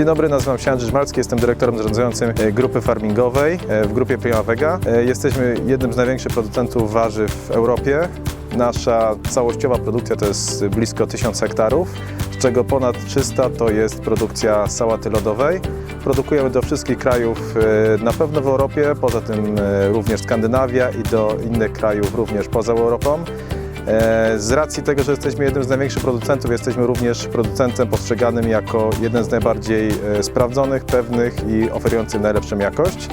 Dzień dobry, nazywam się Andrzej Żmarski, jestem dyrektorem zarządzającym e, grupy farmingowej e, w grupie Prima Vega. E, Jesteśmy jednym z największych producentów warzyw w Europie. Nasza całościowa produkcja to jest blisko 1000 hektarów, z czego ponad 300 to jest produkcja sałaty lodowej. Produkujemy do wszystkich krajów na pewno w Europie, poza tym również Skandynawia i do innych krajów również poza Europą. E, Z racji tego, że jesteśmy jednym z największych producentów, jesteśmy również producentem postrzeganym jako jeden z najbardziej e, sprawdzonych, pewnych i oferujących najlepszą jakość.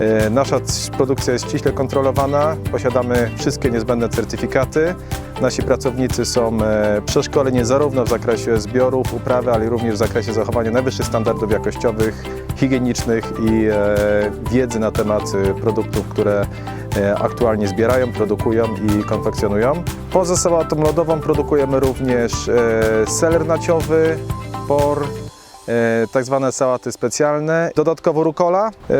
E, Nasza produkcja jest ściśle kontrolowana, posiadamy wszystkie niezbędne certyfikaty. Nasi pracownicy są przeszkoleni zarówno w zakresie zbiorów, uprawy, ale również w zakresie zachowania najwyższych standardów jakościowych, higienicznych i wiedzy na temat produktów, które aktualnie zbierają, produkują i konfekcjonują. Poza sałatą lodową produkujemy również e, seler naciowy, por, e, tak zwane sałaty specjalne, dodatkowo rukola, e,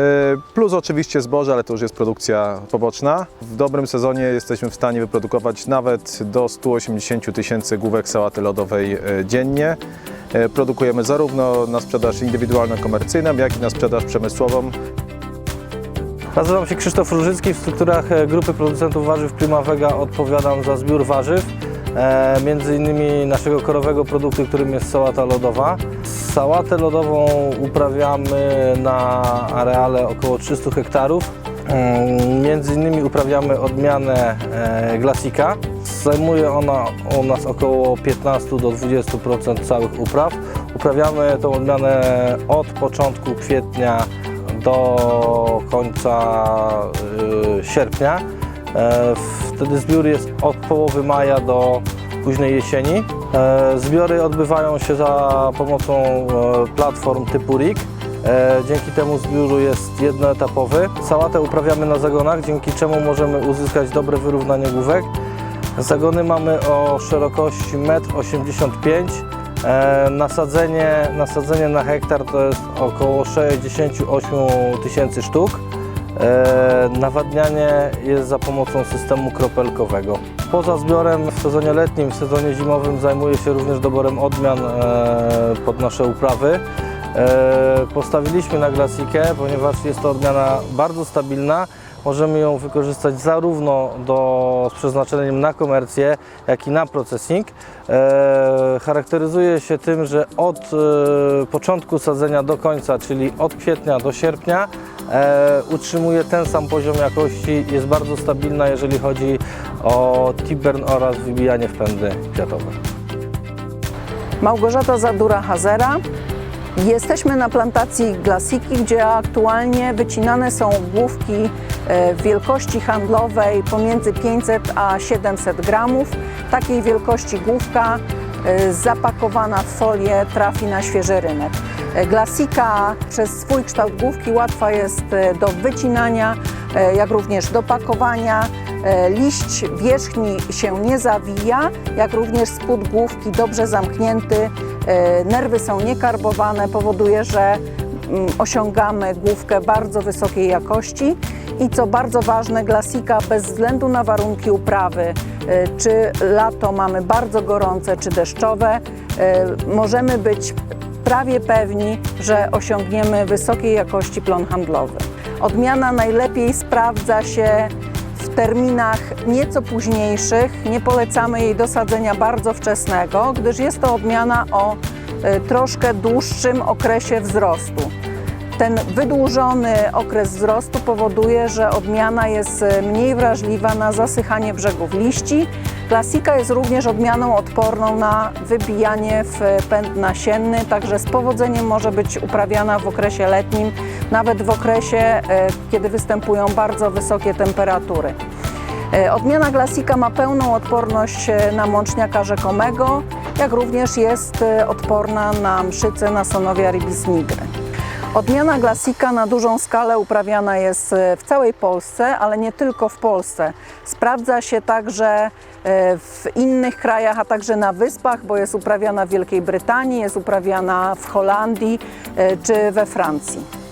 plus oczywiście zboże, ale to już jest produkcja poboczna. W dobrym sezonie jesteśmy w stanie wyprodukować nawet do 180 tysięcy główek sałaty lodowej e, dziennie. E, Produkujemy zarówno na sprzedaż indywidualną, komercyjną, jak i na sprzedaż przemysłową. Nazywam się Krzysztof Różycki. W strukturach e, grupy producentów warzyw Prima Vega odpowiadam za zbiór warzyw, e, między innymi naszego korowego produktu, którym jest sałata lodowa. Sałatę lodową uprawiamy na areale około 300 hektarów. Mm, Między innymi uprawiamy odmianę e, Glassika. Zajmuje ona u nas około 15 do 20% całych upraw. Uprawiamy tą odmianę od początku kwietnia do końca y, sierpnia. E, Wtedy zbiór jest od połowy maja do późnej jesieni. E, Zbiory odbywają się za pomocą e, platform typu RIG. Dzięki temu zbiór jest jednoetapowy. Sałatę uprawiamy na zagonach, dzięki czemu możemy uzyskać dobre wyrównanie główek. Zagony mamy o szerokości 1,85 m. E, Nasadzenie, nasadzenie na hektar to jest około 68 tysięcy sztuk. E, Nawadnianie jest za pomocą systemu kropelkowego. Poza zbiorem w sezonie letnim, w sezonie zimowym zajmuję się również doborem odmian e, pod nasze uprawy. Postawiliśmy na glasikę, ponieważ jest to odmiana bardzo stabilna. Możemy ją wykorzystać zarówno do, z przeznaczeniem na komercję, jak i na processing. E, charakteryzuje się tym, że od e, początku sadzenia do końca, czyli od kwietnia do sierpnia, e, utrzymuje ten sam poziom jakości, jest bardzo stabilna, jeżeli chodzi o tibern oraz wybijanie w pędy kwiatowe. Małgorzata Zadura-Hazera. Jesteśmy na plantacji Glasiki, gdzie aktualnie wycinane są główki e, wielkości handlowej pomiędzy 500 a 700 gramów. Takiej wielkości główka e, zapakowana w folię trafi na świeży rynek. E, Glasika przez swój kształt główki łatwa jest do wycinania, jak również do pakowania. E, Liść wierzchni się nie zawija, jak również spód główki dobrze zamknięty. E, Nerwy są niekarbowane, powoduje, że mm, osiągamy główkę bardzo wysokiej jakości. I co bardzo ważne, glasika bez względu na warunki uprawy, e, czy lato mamy bardzo gorące, czy deszczowe, możemy być prawie pewni, że osiągniemy wysokiej jakości plon handlowy. Odmiana najlepiej sprawdza się terminach nieco późniejszych. Nie polecamy jej dosadzenia bardzo wczesnego, gdyż jest to odmiana o e, troszkę dłuższym okresie wzrostu. Ten wydłużony okres wzrostu powoduje, że odmiana jest e, mniej wrażliwa na zasychanie brzegów liści. Klasika jest również odmianą odporną na wybijanie w pęd nasienny, także z powodzeniem może być uprawiana w okresie letnim, nawet w okresie, kiedy występują bardzo wysokie temperatury. E, Odmiana Klasika ma pełną odporność e, na mączniaka rzekomego, jak również jest e, odporna na mszycę Nasonowia ribis nigry. Odmiana Klasika na dużą skalę uprawiana jest w całej Polsce, ale nie tylko w Polsce. Sprawdza się także w innych krajach, a także na wyspach, bo jest uprawiana w Wielkiej Brytanii, jest uprawiana w Holandii czy we Francji.